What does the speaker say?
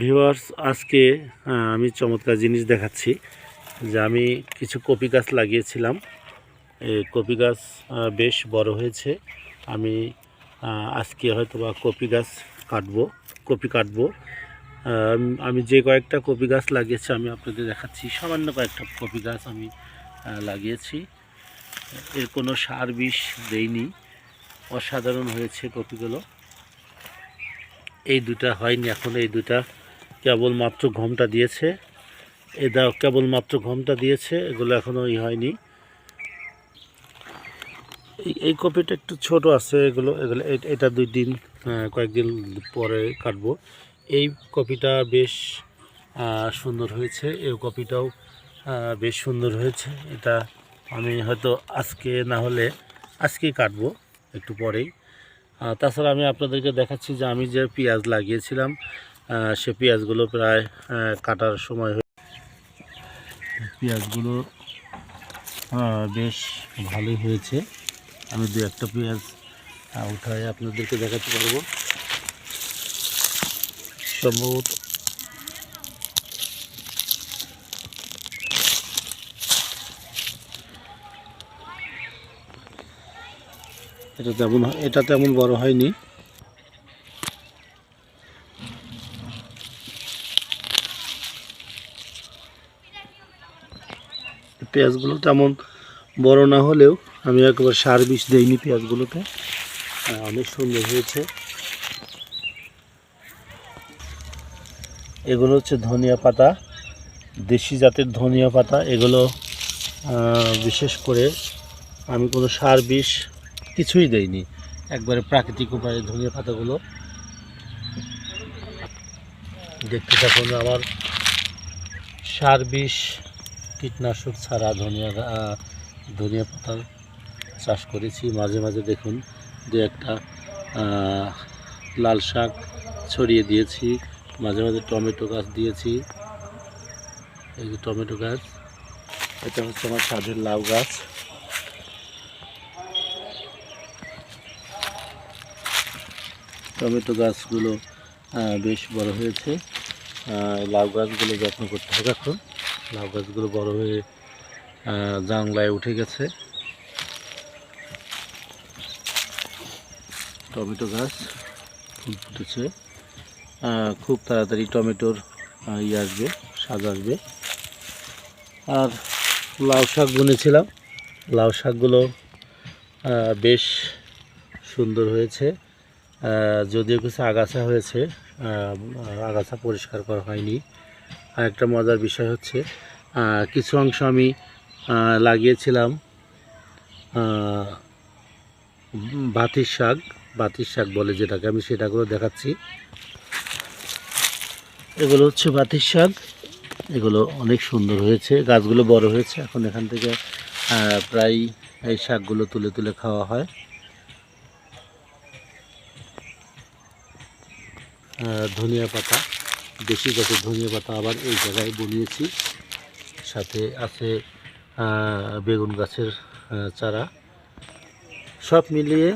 Viewers, আজকে আমি চমৎকার জিনিস দেখাচ্ছি যে আমি কিছু কপি গাছ লাগিয়েছিলাম। এই কপি গাছ বেশ বড় হয়েছে। আমি আজকে হয়তো বা কপি গাছ কাটবো, কপি কাটবো। আমি যে কয়েকটা কপি গাছ লাগিয়েছি, আমি আপনাদের দেখাচ্ছি। সামান্য কয়েকটা কপি গাছ আমি লাগিয়েছি। এর কোনো সার বিষ দেইনি। অসাধারণ হয়েছে কপিগুলো। এই দুটা হয়নি, এখন এই দুটা কেবলমাত্র ঘমটা দিয়েছে। এদা কেবলমাত্র ঘমটা দিয়েছে, এগুলো এখনও ই হয়নি। এই কপিটা একটু ছোট আছে, এগুলো এগুলো এটা দুই দিন কয়েকদিন পরে কাটবো। এই কপিটা বেশ সুন্দর হয়েছে, এই কপিটাও বেশ সুন্দর হয়েছে। এটা আমি হয়তো আজকে না হলে আজকেই কাটবো, একটু পরেই। তাছাড়া আমি আপনাদেরকে দেখাচ্ছি যে আমি যে পেঁয়াজ লাগিয়েছিলাম সে পেঁয়াজগুলো প্রায় কাটার সময় হয়ে পেঁয়াজগুলো বেশ ভালোই হয়েছে। আমি দু একটা পেঁয়াজ উঠায় আপনাদেরকে দেখাতে পারব। সম্ভবত এটা তেমন এটা তেমন বড় হয়নি। পেঁয়াজগুলো তেমন বড় না হলেও আমি একবার সার বিষ দিইনি পেঁয়াজগুলোতে। অনেক সুন্দর হয়েছে। এগুলো হচ্ছে ধনিয়া পাতা, দেশি জাতের ধনিয়া পাতা। এগুলো বিশেষ করে আমি কোনো সার বিষ কিছুই দেইনি। একবারে প্রাকৃতিক উপায়ে ধনিয়া পাতাগুলো। দেখতে থাকুন আমার সার বিষ। কীটনাশক ছাড়া ধনিয়া ধনিয়া পাতার চাষ করেছি। মাঝে মাঝে দেখুন দু একটা লাল শাক ছড়িয়ে দিয়েছি। মাঝে মাঝে টমেটো গাছ দিয়েছি। এই যে টমেটো গাছ, এটা হচ্ছে আমার স্বাদের লাউ গাছ। টমেটো গাছগুলো বেশ বড় হয়েছে। লাউ গাছগুলো যত্ন করতে হবে এখন। লাউ গাছগুলো বড় হয়ে জাংলায় উঠে গেছে। টমেটো গাছ ফুল ফুটেছে। খুব তাড়াতাড়ি টমেটোর ইয়ে আসবে, স্বাদ আসবে। আর লাউ শাক বুনেছিলাম। লাউ শাকগুলো বেশ সুন্দর হয়েছে। যদিও কিছু আগাছা হয়েছে আগাছা পরিষ্কার করা হয়নি। আর একটা মজার বিষয় হচ্ছে কিছু অংশ আমি লাগিয়েছিলাম বাতির শাক বাতির শাক বলে যেটাকে আমি সেটাগুলো দেখাচ্ছি। এগুলো হচ্ছে বাতির শাক। এগুলো অনেক সুন্দর হয়েছে, গাছগুলো বড় হয়েছে। এখন এখান থেকে প্রায় এই শাকগুলো তুলে তুলে খাওয়া হয়। ধনিয়া পাতা। দেশি জাতের ধনিয়া পাতা আবার এই জায়গায় বনিয়েছি। সাথে আছে বেগুন গাছের চারা। সব মিলিয়ে